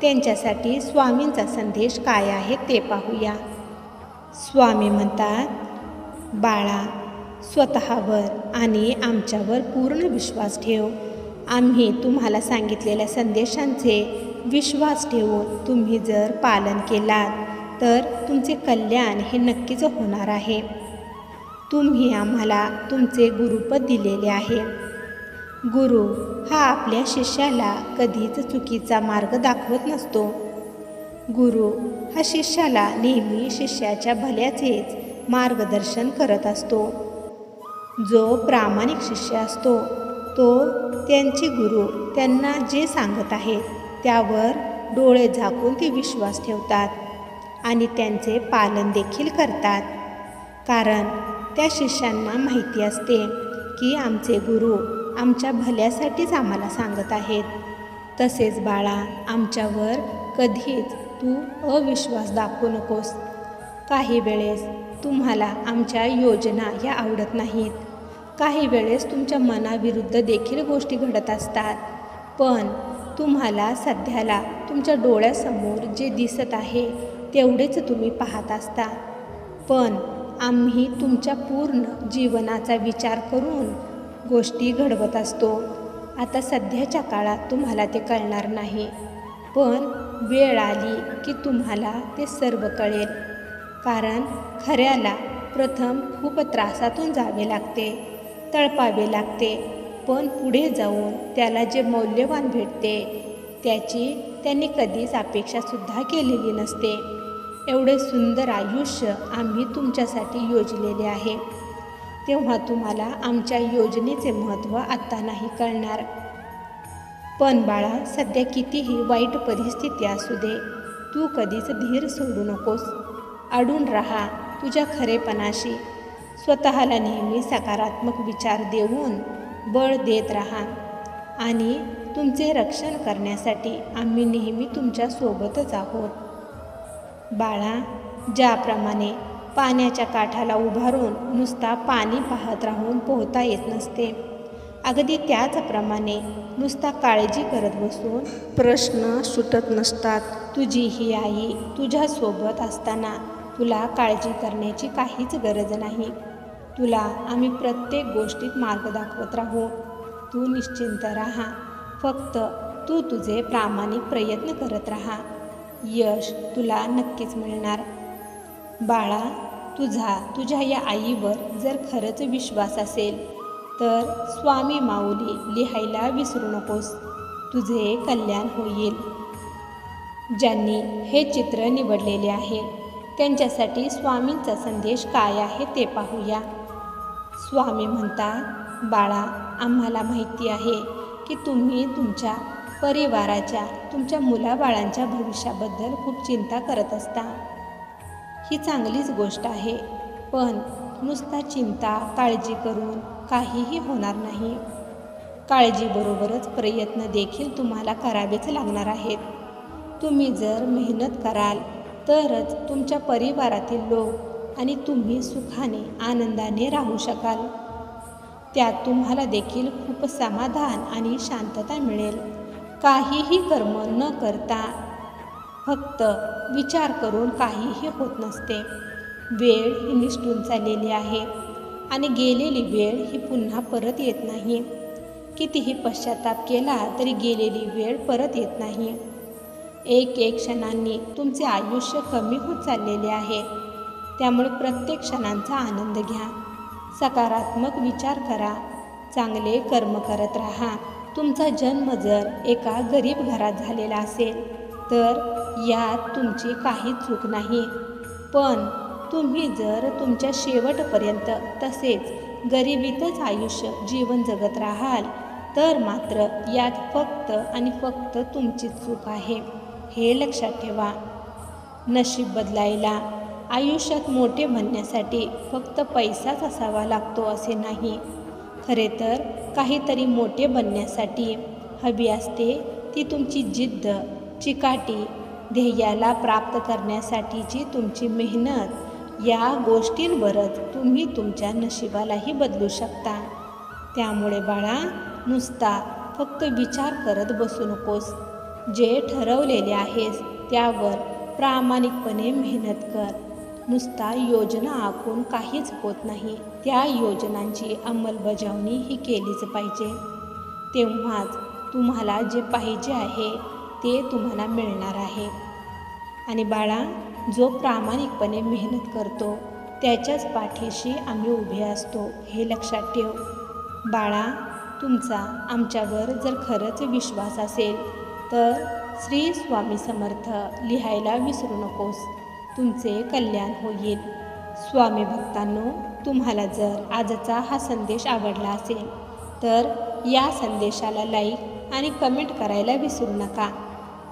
त्यांच्यासाठी स्वामींचा संदेश काय आहे ते पाहूया. स्वामी म्हणतात बाळा स्वतःवर आणि आमच्यावर पूर्ण विश्वास ठेव. आम्ही तुम्हाला सांगितलेल्या संदेशांचे विश्वास ठेवून तुम्ही जर पालन केलात तर तुमचे कल्याण हे नक्कीच होणार आहे. तुम्ही आम्हाला तुमचे गुरुपद दिलेले आहे. गुरु हा आपल्या शिष्याला कधीच चुकीचा मार्ग दाखवत नसतो. गुरु हा शिष्याला नेहमी शिष्याच्या भल्याचेच मार्गदर्शन करत असतो. जो प्रामाणिक शिष्य असतो तो त्यांचे गुरु त्यांना जे सांगत आहेत त्यावर डोळे झाकून ते विश्वास ठेवतात आणि त्यांचे पालन देखील करतात. कारण त्या शिष्यांना माहिती असते की आमचे गुरु आमच्या भल्यासाठीच आम्हाला सांगत आहेत. तसेच बाळा आमच्यावर कधीच तू अविश्वास दाखवू नकोस. काही वेळेस तुम्हाला आमच्या योजना ह्या आवडत नाहीत. काही वेळेस तुमच्या मनाविरुद्ध देखील गोष्टी घडत असतात. पण तुम्हाला सध्याला तुमच्या डोळ्यासमोर जे दिसत आहे तेवढेच तुम्ही पाहत असता. पण आम्ही तुमच्या पूर्ण जीवनाचा विचार करून गोष्टी घडवत असतो. आता सध्याच्या काळात तुम्हाला ते कळणार नाही. पण वेळ आली की तुम्हाला ते सर्व कळेल. कारण खऱ्याला प्रथम खूप त्रासातून जावे लागते तळपावे लागते. पण पुढे जाऊन त्याला जे मौल्यवान भेटते त्याची त्यांनी कधीच अपेक्षासुद्धा केलेली नसते. एवढे सुंदर आयुष्य आम्ही तुमच्यासाठी योजलेले आहे. तेव्हा तुम्हाला आमच्या योजनेचे महत्त्व आत्ता नाही कळणार. पण बाळा सध्या कितीही वाईट परिस्थिती असू दे तू कधीच धीर सोडू नकोस. अडून राहा तुझ्या खरेपणाशी. स्वतःला नेहमी सकारात्मक विचार देऊन बळ देत राहा आणि तुमचे रक्षण करण्यासाठी आम्ही नेहमी तुमच्यासोबतच आहोत. बाळा ज्याप्रमाणे पाण्याच्या काठाला उभारून नुसता पाणी पाहत राहून पोहता येत नसते. अगदी त्याचप्रमाणे नुसता काळजी करत बसून प्रश्न सुटत नसतात. तुझी ही आई तुझ्यासोबत असताना तुला काळजी करण्याची काहीच गरज नाही. तुला आम्ही प्रत्येक गोष्टीत मार्ग दाखवत राहू. तू निश्चिंत राहा. फक्त तू तुझे प्रामाणिक प्रयत्न करत राहा. यश तुला नक्कीच मिळणार. बाळा तुझा तुझ्या या आईवर जर खरंच विश्वास असेल तर स्वामी माऊली लिहायला विसरू नकोस. तुझे कल्याण होईल. ज्यांनी हे चित्र निवडलेले आहे त्यांच्यासाठी स्वामींचा संदेश काय आहे ते पाहूया. स्वामी म्हणतात बाळा आम्हाला माहिती आहे की तुम्ही तुमच्या परिवाराच्या तुमच्या मुलाबाळांच्या भविष्याबद्दल खूप चिंता करत असता. ही चांगलीच गोष्ट आहे. पण नुसता चिंता काळजी करून काहीही होणार नाही. काळजीबरोबरच प्रयत्न देखील तुम्हाला करावेच लागणार आहेत. तुम्ही जर मेहनत कराल तरच तुमच्या परिवारातील लोक आणि तुम्ही सुखाने आनंदाने राहू शकाल. त्यात तुम्हाला देखील खूप समाधान आणि शांतता मिळेल. काहीही कर्म न करता फक्त विचार करून काहीही होत नसते. वेळ ही निष्ठून चाललेली आहे आणि गेलेली वेळ ही पुन्हा परत येत नाही. कितीही पश्चाताप केला तरी गेलेली वेळ परत येत नाही. एक एक क्षणांनी तुमचे आयुष्य कमी होत चाललेले आहे. त्यामुळे प्रत्येक क्षणांचा आनंद घ्या. सकारात्मक विचार करा. चांगले कर्म करत राहा. तुमचा जन्म जर एका गरीब घरात झालेला असेल तर यात तुमची काही चूक नाही. पण तुम्ही जर तुमच्या शेवटपर्यंत तसेच गरिबीतच आयुष्य जीवन जगत राहाल तर मात्र यात फक्त आणि फक्त तुमची चूक आहे. हे लक्षात ठेवा. नशीब बदलायला आयुष्यात मोठे बनण्यासाठी फक्त पैसाच असावा लागतो असे नाही. खरे तर काहीतरी मोठे बनण्यासाठी हवी असते ती तुमची जिद्द. चिकाटी ध्येयाला प्राप्त करण्यासाठीची तुमची मेहनत या गोष्टींवरच तुम्ही तुमच्या नशिबालाही बदलू शकता. त्यामुळे बाळा नुसता फक्त विचार करत बसू नकोस. जे ठरवलेले आहेस त्यावर प्रामाणिकपणे मेहनत कर. नुसता योजना आखून काहीच होत नाही. त्या योजनांची अंमलबजावणी ही केलीच पाहिजे. तेव्हाच तुम्हाला जे पाहिजे आहे ते तुम्हाला मिळणार आहे. आणि बाळा जो प्रामाणिकपणे मेहनत करतो त्याच्याच पाठीशी आम्ही उभे असतो हे लक्षात ठेव. बाळा तुमचा आमच्यावर जर खरंच विश्वास असेल तर श्री स्वामी समर्थ लिहायला विसरू नकोस. तुमचे कल्याण होईल. स्वामी भक्तांनो तुम्हाला जर आजचा हा संदेश आवडला असेल तर या संदेशाला लाईक आणि कमेंट करायला विसरू नका.